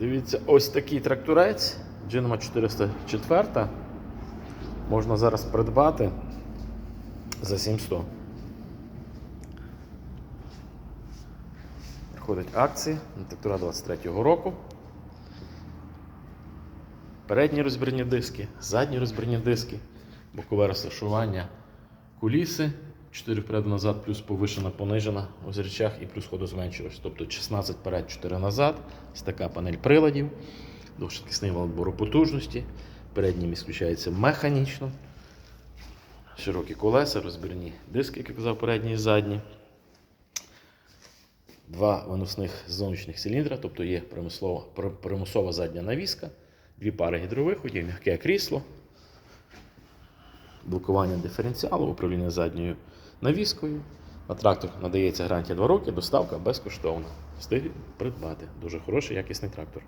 Дивіться, ось такий тракторець Джинма 404 можна зараз придбати за 700. Проходять акції на трактора 23-го року. Передні розбірні диски, задні розбірні диски, бокове розташування куліси, 4 вперед назад, плюс повишена, понижена у речах і плюс ходозменшувач. Тобто 16 вперед, 4 назад. Ось така панель приладів, двошвидкісний вал потужності. Передній міст механічно. Широкі колеса, розбірні диски, як я казав, передні і задні. Два виносних зовнішніх циліндра, тобто є примусова, примусова задня навіска, дві пари гідровиходів, м'яке крісло, блокування диференціалу, управління задньою навіскою. На трактор надається гарантія 2 роки, доставка безкоштовна. Встиг придбати. Дуже хороший, якісний трактор.